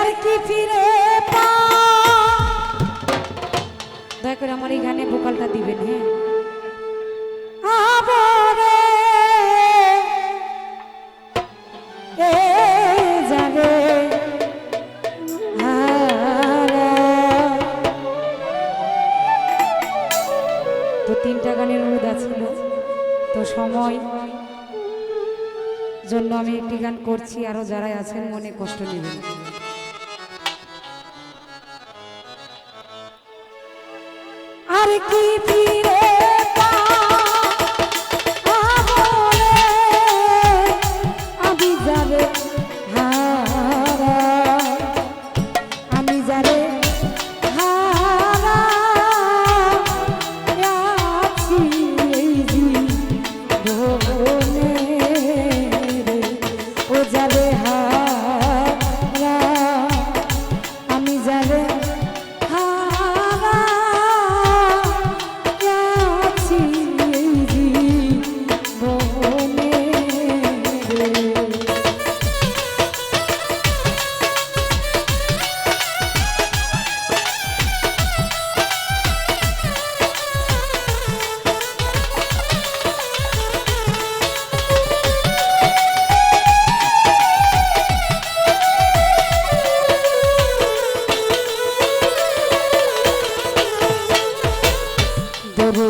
আর কি ফিরে দয়া করে আমার এই গানে ভোকালটা দিবেন হ্যাঁ? তো তিনটা গানের অনুরোধ ছিল তো সময় জন্য আমি একটি গান করছি, আরও যারা আছেন মনে কষ্ট নেবেন। keep you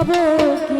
পাবো কি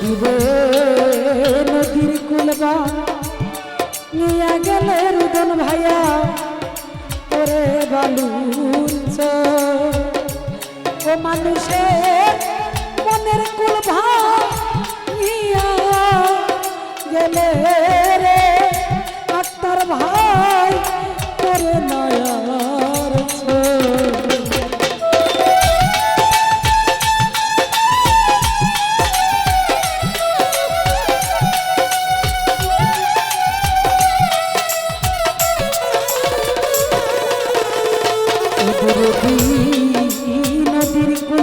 দিবে নদীর কুলবা নিয়ে গেল রুদন ভাইয়া, ওরে বালু ও মানুষের মনের কুলভা, নিয়া গেলে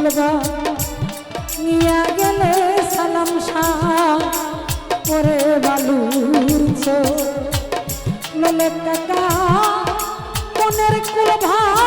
বলবা নিয়া গেলে সালাম শাহ পরে বালুর চোখ মেলে কাকা মনের কুল ভাই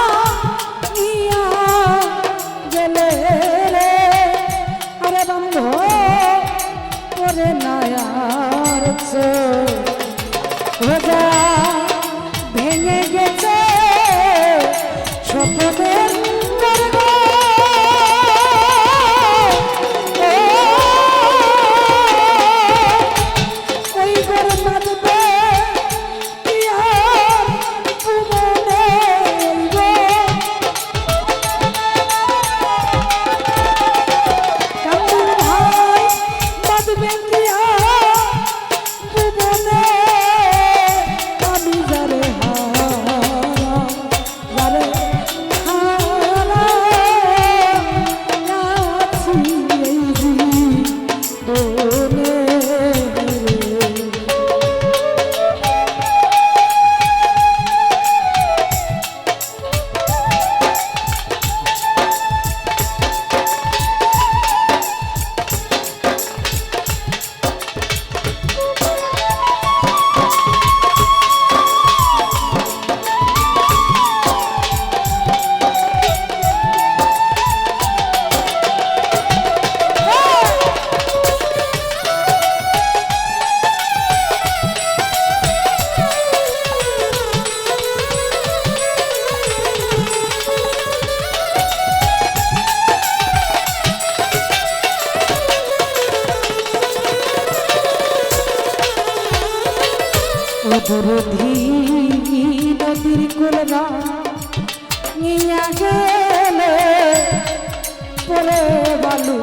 ভালো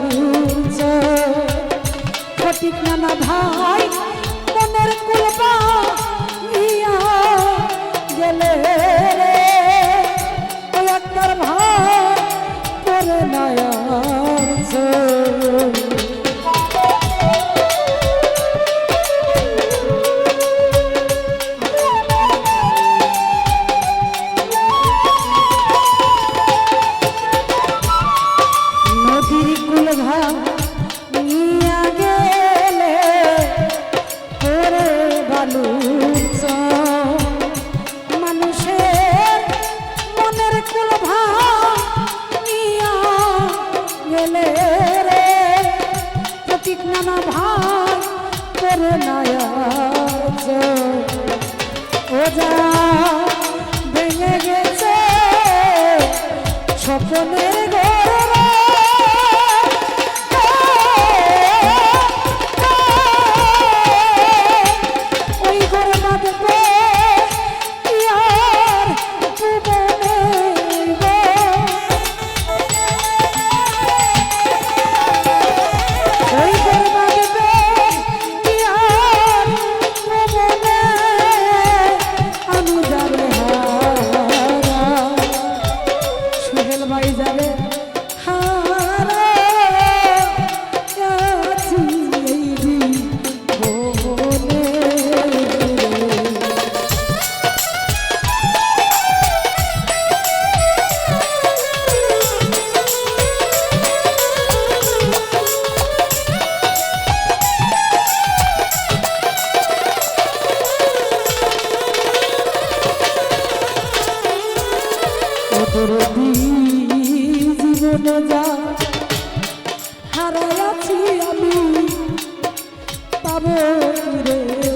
ফটিক নানা ভাই মনের কুলবা ভেঙে গেছে স্বপ্নের হারাইয়াছি আমি পাবো রে?